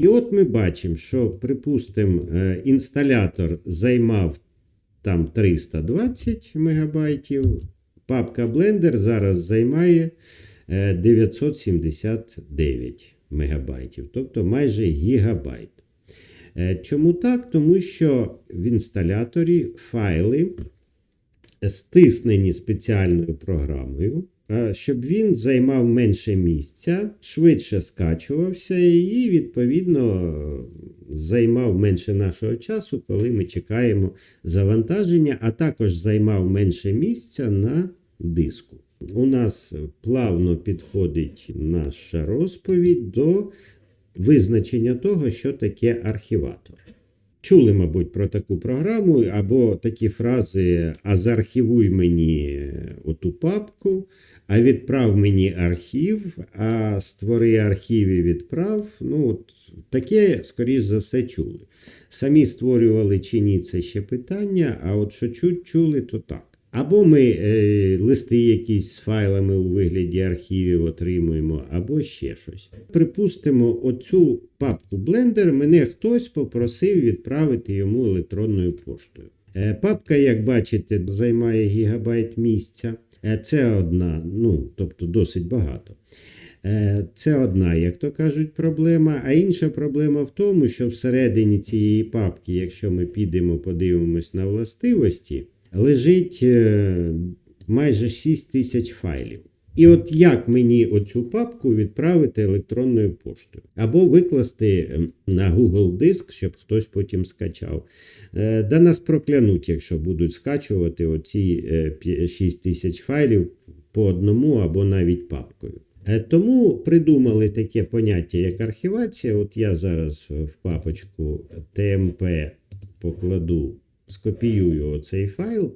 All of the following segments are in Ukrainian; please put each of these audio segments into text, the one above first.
І от ми бачимо, що, припустимо, е, інсталятор займав там 320 мегабайтів, папка Blender зараз займає е, 979 мегабайтів, тобто майже гігабайт. Е, Чому так? Тому що в інсталяторі файли стиснені спеціальною програмою, е, щоб він займав менше місця, швидше скачувався і, відповідно, займав менше нашого часу, коли ми чекаємо завантаження, а також займав менше місця на диску. У нас плавно підходить наша розповідь до визначення того, що таке архіватор. Чули, мабуть, про таку програму або такі фрази: а заархівуй мені оту папку, а відправ мені архів, а створи архів і відправ. Ну, от, таке, скоріш за все, чули. Самі створювали чи ні, це ще питання, а от що чули, то так. Або ми е, листи якісь з файлами у вигляді архівів отримуємо, або ще щось. Припустимо, оцю папку Blender мене хтось попросив відправити йому електронною поштою. Е, папка, як бачите, займає гігабайт місця. Е, це одна, ну, тобто досить багато. Е, Це одна, як то кажуть, проблема. А інша проблема в тому, що всередині цієї папки, якщо ми підемо, подивимось на властивості, лежить е, майже 6 тисяч файлів. І от як мені оцю папку відправити електронною поштою? Або викласти е, на Google диск, щоб хтось потім скачав. Е, Да нас проклянуть, якщо будуть скачувати оці 6 тисяч файлів по одному або навіть папкою. Тому придумали таке поняття, як архівація. От я зараз в папочку TMP покладу, скопіюю оцей файл.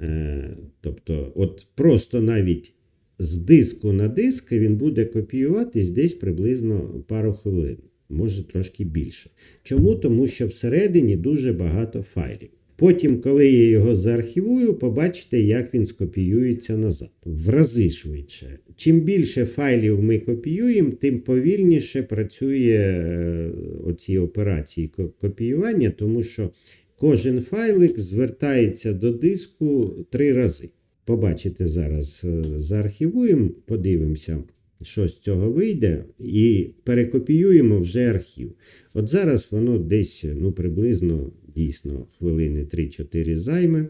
Е, Тобто, от просто навіть з диску на диск він буде копіюватись десь приблизно пару хвилин, може трошки більше. Чому? Тому що всередині дуже багато файлів. Потім, коли я його заархівую, побачите, як він скопіюється назад. В рази швидше. Чим більше файлів ми копіюємо, тим повільніше працює е, оці операції копіювання, тому що кожен файлик звертається до диску три рази. Побачите зараз, е, заархівуємо, подивимося, що з цього вийде, і перекопіюємо вже архів. От зараз воно десь ну, приблизно дійсно хвилини 3-4 займе,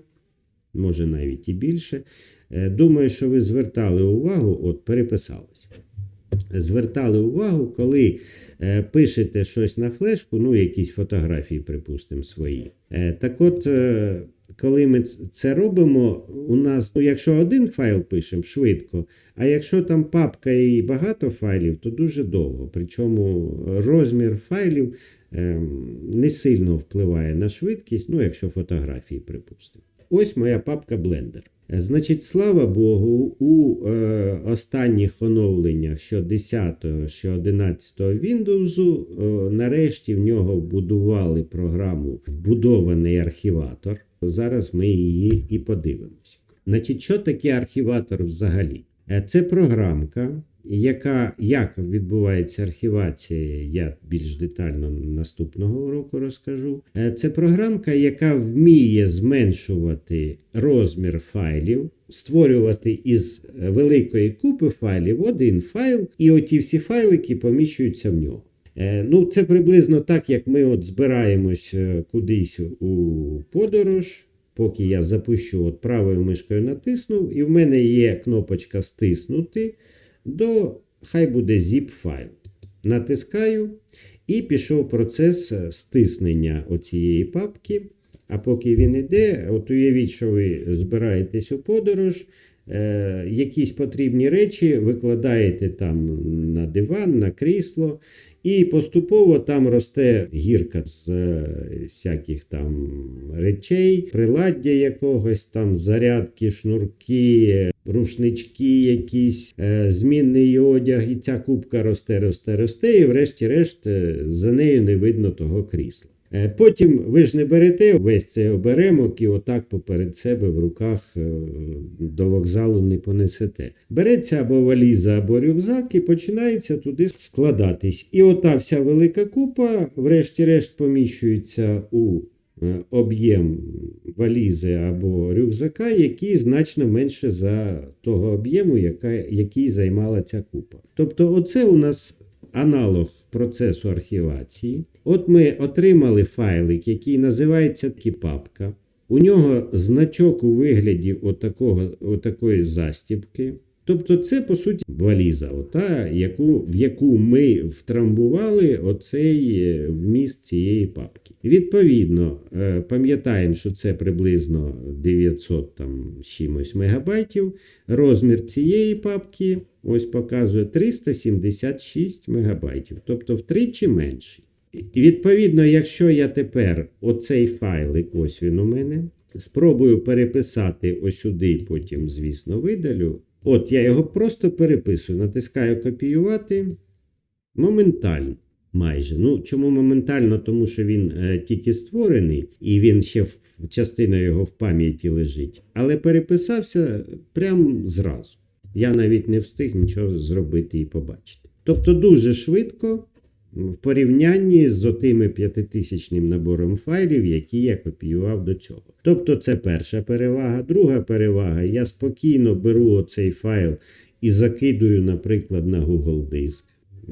може навіть і більше. Е, Думаю, що ви звертали увагу, от переписалось. Звертали увагу, коли е, пишете щось на флешку, ну, якісь фотографії, припустимо, свої. Е, так от, е, коли ми це робимо, у нас, ну, якщо один файл пишемо швидко, а якщо там папка і багато файлів, то дуже довго. Причому розмір файлів ем, не сильно впливає на швидкість, ну, якщо фотографії, припустимо. Ось моя папка Blender. Значить, слава Богу, у е, останніх оновленнях, що 10, що 11 Windows, е, нарешті в нього вбудували програму вбудований архіватор. Зараз ми її і подивимось. Значить, що таке архіватор взагалі? Е, Це програмка, яка як відбувається архівація, я більш детально наступного року розкажу. Е, Це програмка, яка вміє зменшувати розмір файлів, створювати із великої купи файлів один файл, і оті всі файлики поміщуються в нього. Е, Ну, це приблизно так, як ми от збираємось е, кудись у подорож. Поки я запущу, от правою мишкою натиснув, і в мене є кнопочка стиснути до хай буде zip файл. Натискаю і пішов процес е, стиснення оцієї папки. А поки він іде, от уявіть, що ви збираєтесь у подорож, е, якісь потрібні речі викладаєте там на диван, на крісло, і поступово там росте гірка з е, всяких там речей, приладдя якогось, там зарядки, шнурки, рушнички якісь, е, змінний одяг, і ця кубка росте, росте, росте, і врешті-решт е, за нею не видно того крісла. Е, Потім ви ж не берете весь цей оберемок і отак поперед себе в руках е, до вокзалу не понесете. Береться або валіза, або рюкзак і починається туди складатись. І ота вся велика купа, врешті-решт, поміщується у е, об'єм валізи або рюкзака, який значно менше за того об'єму, який займала ця купа. Тобто, оце у нас аналог процесу архівації. От ми отримали файлик, який називається папка. У нього значок у вигляді отакого, отакої застібки. Тобто, це по суті валіза, ота, яку, в яку ми втрамбували оцей е, вміст цієї папки. Відповідно, е, пам'ятаємо, що це приблизно 900 там, чимось мегабайтів. Розмір цієї папки ось показує 376 мегабайтів, тобто втричі менший. І відповідно, якщо я тепер оцей файлик, ось він у мене, спробую переписати ось сюди, потім, звісно, видалю. От я його просто переписую, натискаю копіювати моментально. Майже. Ну, чому моментально? Тому що він е, тільки створений, і він ще в, частина його в пам'яті лежить. Але переписався прямо зразу. Я навіть не встиг нічого зробити і побачити. Тобто дуже швидко в порівнянні з отими п'ятитисячним набором файлів, які я копіював до цього. Тобто, це перша перевага. Друга перевага, я спокійно беру оцей файл і закидую, наприклад, на Google диск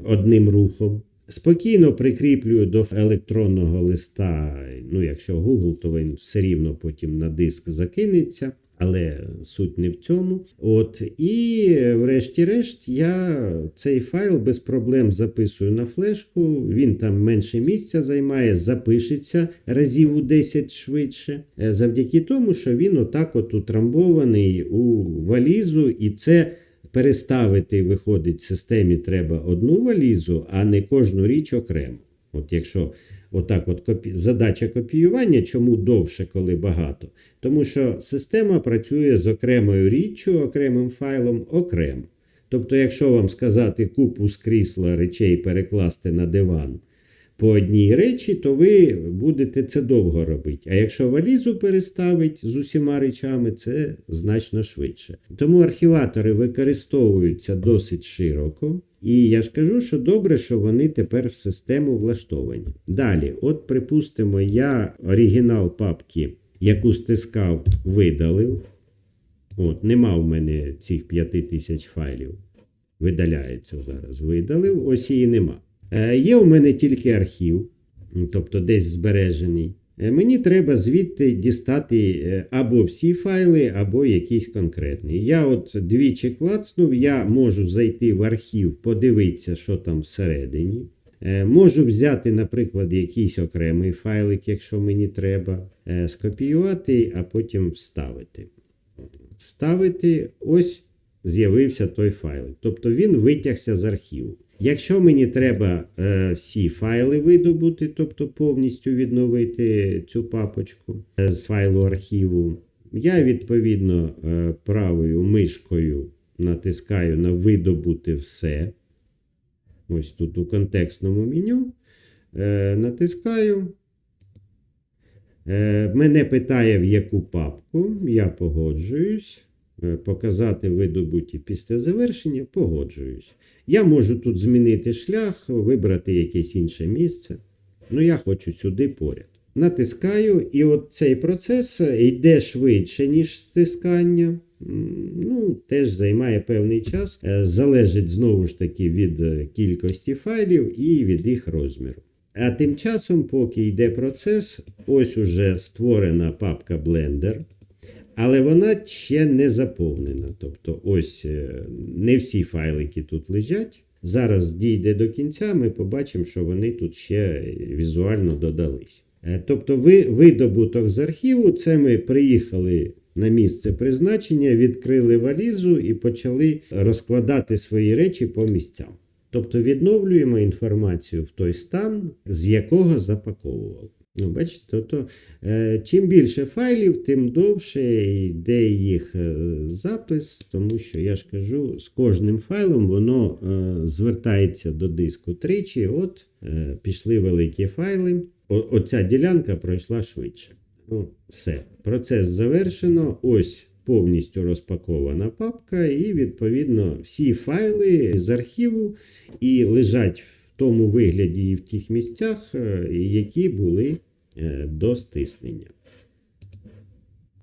одним рухом. Спокійно прикріплюю до електронного листа. Ну, якщо Google, то він все рівно потім на диск закинеться. Але суть не в цьому. От, і врешті-решт, я цей файл без проблем записую на флешку. Він там менше місця займає, запишеться разів у 10 швидше. е, Завдяки тому, що він отак от утрамбований у валізу, і це переставити, виходить, системі треба одну валізу, а не кожну річ окремо. От якщо отак от копі... задача копіювання, чому довше, коли багато? Тому що система працює з окремою річчю, окремим файлом окремо. Тобто, якщо вам сказати купу з крісла речей перекласти на диван по одній речі, то ви будете це довго робити. А якщо валізу переставить з усіма речами, це значно швидше. Тому архіватори використовуються досить широко. І я ж кажу, що добре, що вони тепер в систему влаштовані. Далі, от припустимо, я оригінал папки, яку стискав, видалив. От, нема в мене цих 5000 файлів. Видаляється зараз. Видалив, ось її нема. Е, є у мене тільки архів, тобто десь збережений. Е, Мені треба звідти дістати е, або всі файли, або якийсь конкретний. Я от двічі клацнув, я можу зайти в архів, подивитися, що там всередині. Е, Можу взяти, наприклад, якийсь окремий файлик, якщо мені треба, скопіювати, а потім вставити. Вставити, ось з'явився той файлик. Тобто він витягся з архіву. Якщо мені треба е, всі файли видобути, тобто повністю відновити цю папочку е, з файлу архіву, я відповідно е, правою мишкою натискаю на видобути все. Ось тут у контекстному меню. Е, натискаю. Е, мене питає, в яку папку. Я погоджуюсь. Е, Показати видобуті після завершення, погоджуюсь. Я можу тут змінити шлях, вибрати якесь інше місце. Ну, я хочу сюди поряд. Натискаю, і от цей процес йде швидше, ніж стискання. Ну, теж займає певний час. Е, Залежить знову ж таки від е, кількості файлів і від їх розміру. А тим часом, поки йде процес, ось уже створена папка Blender. Але вона ще не заповнена. Тобто, ось е, не всі файлики тут лежать. Зараз дійде до кінця, ми побачимо, що вони тут ще візуально додались. Е, Тобто, ви, видобуток з архіву, це ми приїхали на місце призначення, відкрили валізу і почали розкладати свої речі по місцям. Тобто відновлюємо інформацію в той стан, з якого запаковували. Ну, бачите, тобто, е, чим більше файлів, тим довше йде їх е, запис, тому що я ж кажу, з кожним файлом воно е, звертається до диску тричі. От е, пішли великі файли. о- оця ділянка пройшла швидше. Ну, все. Процес завершено. Ось повністю розпакована папка, і, відповідно, всі файли з архіву і лежать в тому вигляді і в тих місцях, е, які були до стиснення.